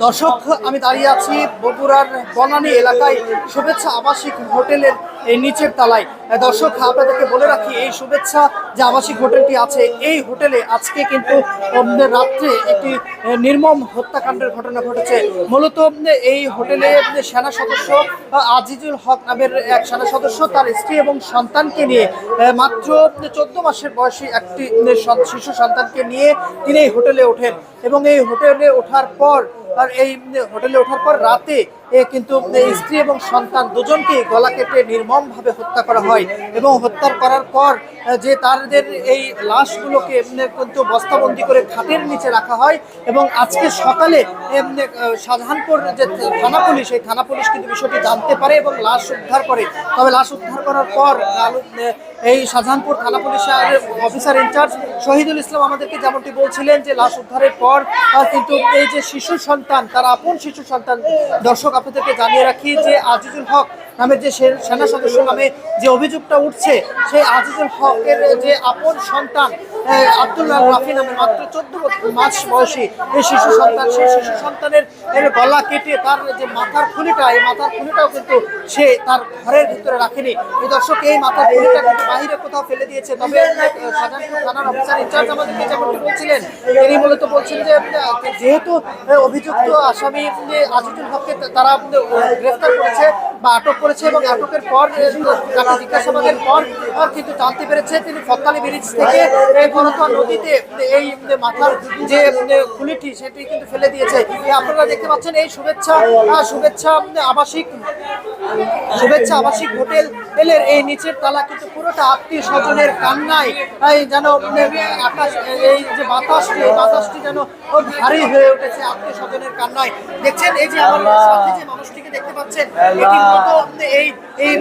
দর্শক আমি দাঁড়িয়ে আছি বগুড়ার বনানী এলাকায়। শুভেচ্ছা আবাসিক হোটেলের এই নিচের তলায়। দর্শক, আপনাদেরকে বলে রাখি, এই শুভেচ্ছা যে আবাসিক হোটেলটি আছে, এই হোটেলে আজকে কিন্তু রাত্রে একটি নির্মম হত্যাকাণ্ডের ঘটনা ঘটেছে। মূলত এই হোটেলে সেনা সদস্য আজিজুল হক নামের এক সেনা সদস্য, তার স্ত্রী এবং সন্তানকে নিয়ে মাত্র চোদ্দ মাসের বয়সী একটি শিশু সন্তানকে নিয়ে তিনি এই হোটেলে ওঠেন। এবং এই হোটেলে ওঠার পর, আর এই হোটেলে ওঠার পর রাতে কিন্তু স্ত্রী এবং সন্তান দুজনকেই গলা কেটে নির্মমভাবে হত্যা করা হয় এবং হত্যা করার পর যে তাদের এই লাশগুলোকে কিন্তু বস্তাবন্দি করে খাটের নিচে রাখা হয় এবং আজকে সকালে শাহজাহানপুর যে থানা পুলিশ, এই থানা পুলিশ কিন্তু বিষয়টি জানতে পারে এবং লাশ উদ্ধার করে। তবে লাশ উদ্ধার করার পর এই শাহজাহানপুর থানা পুলিশের অফিসার ইনচার্জ শহীদুল ইসলাম আমাদেরকে যেমনটি বলছিলেন যে লাশ উদ্ধারের পর কিন্তু এই যে শিশু সন্তান, তার আপন শিশু সন্তান, দর্শক আপনাদেরকে জানিয়ে রাখি যে আজিজুল হক নামের যে সেনা সদস্য নামে যে অভিযোগটা উঠছে, সেই আজিজুল হকের যে আপন সন্তান আব্দুল্লাহ রাফি নামে মাত্র চোদ্দ মাস বয়সী এই শিশু সন্তান, সেই শিশু সন্তানের গলা কেটে তার যে মাথার খুলিটা, এই মাথার খুলিটাও কিন্তু সে তার ঘরের ভিতরে রাখেনি। এই দর্শক, এই মাথার খুলিটা কিন্তু বাহিরে কোথাও ফেলে দিয়েছে। তবে থানার অফিসার ইনচার্জ আমাদেরকে যেমনটি বলছিলেন, তিনি মূলত বলছেন যে যেহেতু অভিযুক্ত আসামি আজিজুল হককে তারা গ্রেফতার করেছে বা আটক করেছে এবং আটকের পর তাকে জিজ্ঞাসাবাদের পর কিন্তু জানতে পেরেছে তিনি ফতালি ব্রিজ থেকে নদীতে এই মাথার যে খুলিটি সেটি কিন্তু ফেলে দিয়েছে। আপনারা দেখতে পাচ্ছেন এই শুভেচ্ছা শুভেচ্ছা আবাসিক শুভেচ্ছা, আবাসিক হোটেল এলের এই নিচের তালা, কিন্তু পুরোটা আত্মীয় স্বজনের কান্নায় যেন আকাশ, এই যে বাতাসটি এই বাতাসটি যেন ভারী হয়ে উঠেছে আত্মীয় স্বজনের কান্নায়। দেখছেন, এই যে আমার সাথে যে মানুষটিকে দেখতে পাচ্ছেন এই এই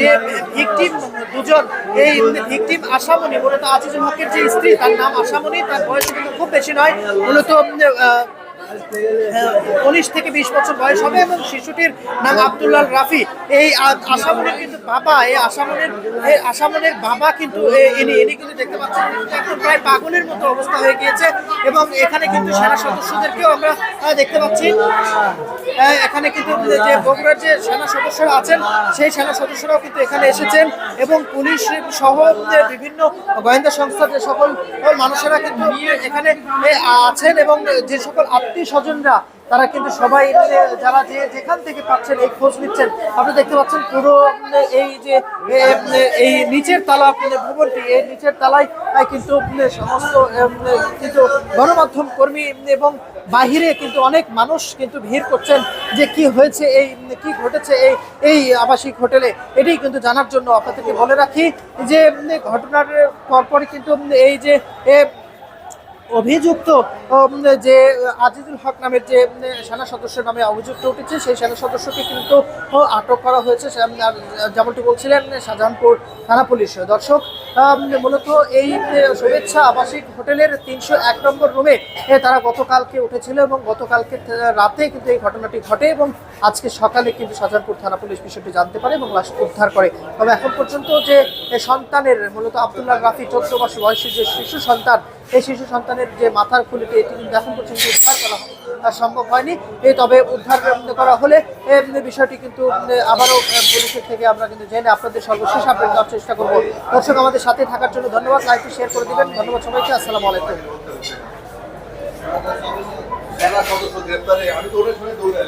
যে ভিকটিম দুজন, এই ভিকটিম আশামণি, মূলত আজিজুল হকের যে স্ত্রী, তার নাম আশামণি, তার বয়স কিন্তু খুব বেশি নয়, মূলত উনিশ থেকে বিশ বছর বয়স হবে এবং শিশুটির নাম আব্দুল্লাহ রাফি। এই আসামনের কিন্তু বাবা, এই আসামনের এই আসামনের বাবা কিন্তু ইনি ইনি কিন্তু দেখতে পাচ্ছেন একদম প্রায় পাগলের মতো অবস্থা হয়ে গিয়েছে এবং এখানে কিন্তু সেনা সদস্যদেরকেও আমরা দেখতে পাচ্ছি। এখানে কিন্তু যে বগুড়ার যে সেনা সদস্যরা আছেন, সেই সেনা সদস্যরাও কিন্তু এখানে এসেছেন এবং পুলিশ সহ বিভিন্ন গোয়েন্দা সংস্থার যে সকল মানুষেরা কিন্তু এখানে আছেন এবং যে সকল আত্মীয় স্বজনরা তারা কিন্তু সবাই যারা যে যেখান থেকে পাচ্ছেন এই খোঁজ নিচ্ছেন আপনি দেখতে পাচ্ছেন পুরো এই যে এই নিচের তালা উম, ভবনটি এই নিচের তালায় কিন্তু সমস্ত কিন্তু গণমাধ্যম কর্মী এবং বাহিরে কিন্তু অনেক মানুষ কিন্তু ভিড় করছেন যে কি হয়েছে এই কি ঘটেছে এই এই আবাসিক হোটেলে। এটাই কিন্তু জানার জন্য আপনাদেরকে বলে রাখি যে ঘটনার পরপরই কিন্তু এই যে অভিযুক্ত যে আজিজুল হক নামের যে সেনা সদস্যের নামে অভিযুক্ত উঠেছে, সেই সেনা সদস্যকে কিন্তু আটক করা হয়েছে। যেমনটি বলছিলেন, শাহজাহানপুর থানা পুলিশ। দর্শক মূলত এই শুভেচ্ছা আবাসিক হোটেলের তিনশো এক নম্বর রুমে তারা গতকালকে উঠেছিল এবং গতকালকে রাতে কিন্তু এই ঘটনাটি ঘটে এবং আজকে সকালে কিন্তু শাহজাহানপুর থানা পুলিশ বিষয়টি জানতে পারে এবং লাশ উদ্ধার করে। তবে এখন পর্যন্ত যে সন্তানের, মূলত আব্দুল্লাহ রাফি চোদ্দ মাস বয়সী যে শিশু সন্তান এই শিশু সন্তানের যে মাথার খুলিটি এটি কিন্তু এখন পর্যন্ত উদ্ধার করা আহ, সম্ভব হয়নি। তবে উদ্ধার করা হলে বিষয়টি কিন্তু আবারও পুলিশের থেকে আমরা কিন্তু জেনে আপনাদের সর্বশেষ আপডেট দেওয়ার চেষ্টা করব। দর্শক আমাদের সাথে থাকার জন্য ধন্যবাদ। লাইভটি শেয়ার করে দিবেন। ধন্যবাদ সবাইকে। আসসালামু আলাইকুম। গ্রেপ্তারে। আমি তো ওটার সঙ্গে দৌড়ে